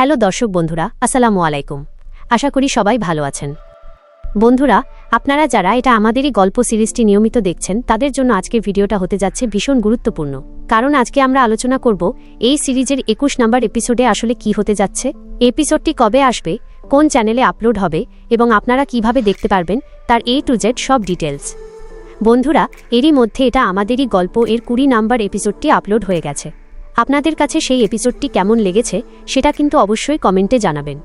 Hello দর্শক বন্ধুরা, আসসালামু আলাইকুম। আশা করি সবাই ভালো আছেন। বন্ধুরা, আপনারা যারা এটা আমাদেরই গল্প সিরিজটি নিয়মিত দেখছেন, তাদের জন্য আজকের ভিডিওটা হতে যাচ্ছে ভীষণ গুরুত্বপূর্ণ। কারণ আজকে আমরা আলোচনা করব এই সিরিজের একুশ নম্বর এপিসোডে আসলে কি হতে যাচ্ছে, এপিসোডটি কবে আসবে, কোন চ্যানেলে আপলোড হবে, এবং আপনারা কীভাবে দেখতে পারবেন, তার এ টু জেড সব ডিটেলস বন্ধুরা, এরই মধ্যে এটা আমাদেরই গল্প এর কুড়ি নাম্বার এপিসোডটি আপলোড হয়ে গেছে। আপনাদের কাছে সেই এপিসোডটি কেমন লেগেছে, সেটা কিন্তু অবশ্যই কমেন্টে জানাবেন।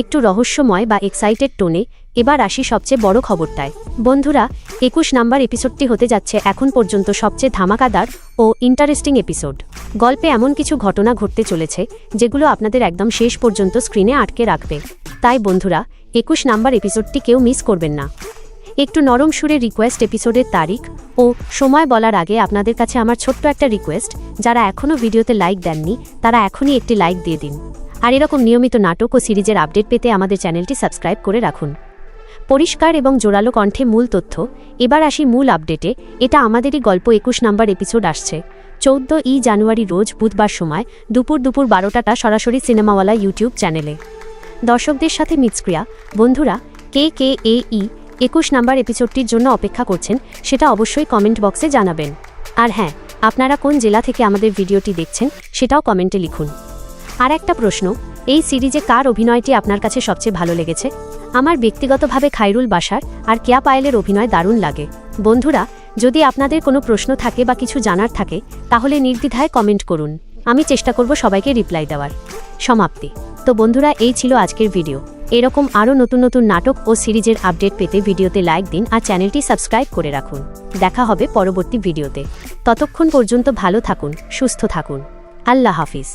একটু রহস্যময় বা এক্সাইটেড টোনে এবার আসি সবচেয়ে বড় খবরটায়। বন্ধুরা, একুশ নাম্বার এপিসোডটি হতে যাচ্ছে এখন পর্যন্ত সবচেয়ে ধামাকাদার ও ইন্টারেস্টিং এপিসোড গল্পে এমন কিছু ঘটনা ঘটতে চলেছে, যেগুলো আপনাদের একদম শেষ পর্যন্ত স্ক্রিনে আটকে রাখবে। তাই বন্ধুরা, একুশ নাম্বার এপিসোডটি কেউ মিস করবেন না। একটু নরম সুরে রিকোয়েস্ট এপিসোডের তারিখ ও সময় বলার আগে আপনাদের কাছে আমার ছোট্ট একটা রিকোয়েস্ট যারা এখনও ভিডিওতে লাইক দেননি, তারা এখনই একটি লাইক দিয়ে দিন। আর এরকম নিয়মিত নাটক ও সিরিজের আপডেট পেতে আমাদের চ্যানেলটি সাবস্ক্রাইব করে রাখুন। পরিষ্কার এবং জোরালো কণ্ঠে মূল তথ্য, এবার আসি মূল আপডেটে এটা আমাদেরই গল্প একুশ নাম্বার এপিসোড আসছে। চৌদ্দ ই জানুয়ারি রোজ বুধবার সময়, দুপুর দুপুর বারোটাটা সরাসরি সিনেমাওয়ালা ইউটিউব চ্যানেলে। দর্শকদের সাথে মিৎস্ক্রিয়া বন্ধুরা, কে কে এ ই একুশ নাম্বার এপিসোডটির জন্য অপেক্ষা করছেন, সেটা অবশ্যই কমেন্ট বক্সে জানাবেন। আর হ্যাঁ আপনারা কোন জেলা থেকে আমাদের ভিডিওটি দেখছেন, সেটাও কমেন্টে লিখুন। আর একটা প্রশ্ন, এই সিরিজে কার অভিনয়টি আপনার কাছে সবচেয়ে ভালো লেগেছে? আমার ব্যক্তিগতভাবে খাইরুল বাসার আর কেয়া পায়েলের অভিনয় দারুণ লাগে। বন্ধুরা, যদি আপনাদের কোনো প্রশ্ন থাকে বা কিছু জানার থাকে, তাহলে নির্দ্বিধায় কমেন্ট করুন। আমি চেষ্টা করব সবাইকে রিপ্লাই দেওয়ার। সমাপ্তি। তো বন্ধুরা, এই ছিল আজকের ভিডিও। এরকম আরও নতুন নতুন নাটক ও সিরিজের আপডেট পেতে ভিডিওতে লাইক দিন আর চ্যানেলটি সাবস্ক্রাইব করে রাখুন। দেখা হবে পরবর্তী ভিডিওতে। ততক্ষণ পর্যন্ত ভালো থাকুন, সুস্থ থাকুন। আল্লাহ হাফিজ।